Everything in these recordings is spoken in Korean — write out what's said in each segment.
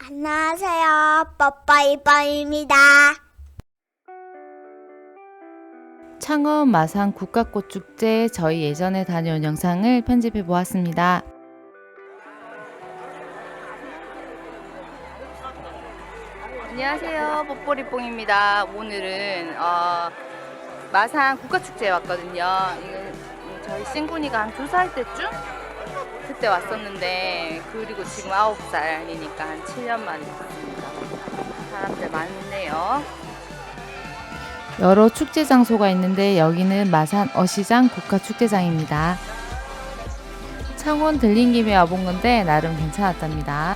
안녕하세요. 뽀뽀이뽀입니다. 창원 마산 국가꽃축제 저희 예전에 다녀온 영상을 편집해 보았습니다. 안녕하세요. 뽀뽀리뽕입니다. 오늘은 어, 마산 국가축제에 왔거든요. 이거 저희 친구니가 한 두 살 때쯤 그때 왔었는데 그리고 지금 아홉 살이니까 한 7년 만에 왔습니다. 사람들 많네요. 여러 축제 장소가 있는데 여기는 마산 어시장 국가축제장입니다. 창원 들린 김에 와본 건데 나름 괜찮았답니다.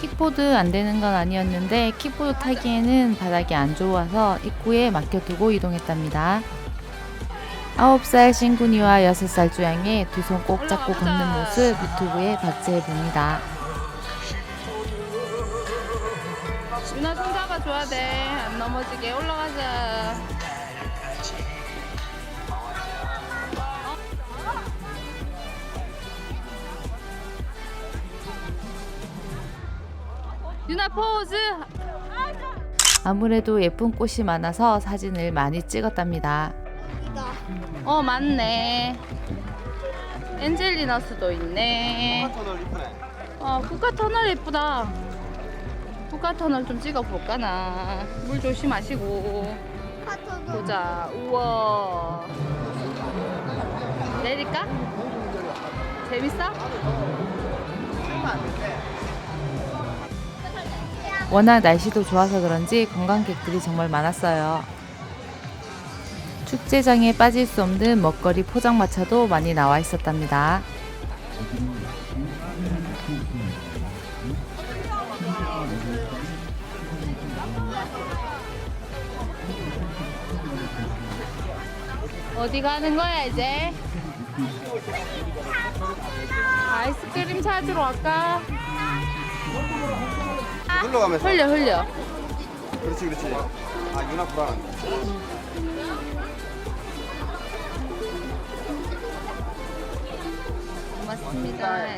킥보드 안 되는 건 아니었는데 킥보드 타기에는 바닥이 안 좋아서 입구에 맡겨두고 이동했답니다. 9살 신군이와 6살 주양의 두손 꼭 잡고 걷는 모습 유튜브에 박제해 봅니다. 누나 손 잡아 줘야 돼. 안 넘어지게 올라가자. 유나 포즈. 아무래도 예쁜 꽃이 많아서 사진을 많이 찍었답니다. 어 맞네. 엔젤리너스도 있네. 터널 이쁘네. 어 국가 터널 예쁘다. 국가 터널 좀 찍어 볼까나. 물 조심하시고. 보자. 우와. 내릴까? 재밌어? 워낙 날씨도 좋아서 그런지 관광객들이 정말 많았어요. 축제장에 빠질 수 없는 먹거리 포장마차도 많이 나와 있었답니다. 어디 가는 거야 이제? 아이스크림 찾으러 갈까? 흘러가면서. 흘려 흘려. 그렇지, 그렇지. 아, 유나 불안한데. 고맙습니다.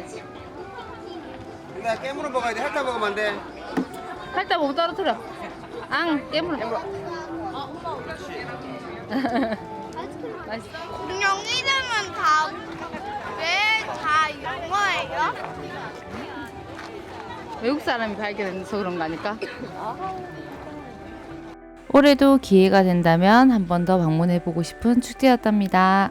유나 깨물어 먹어야 돼. 핥아 먹으면 안 돼. 살짝 못 떨어뜨려. 앙 깨물어. 맛있어. 운영 이름은 다왜다 영어예요? 외국 사람이 발견해서 그런 거 아닐까? 올해도 기회가 된다면 한 번 더 방문해 보고 싶은 축제였답니다.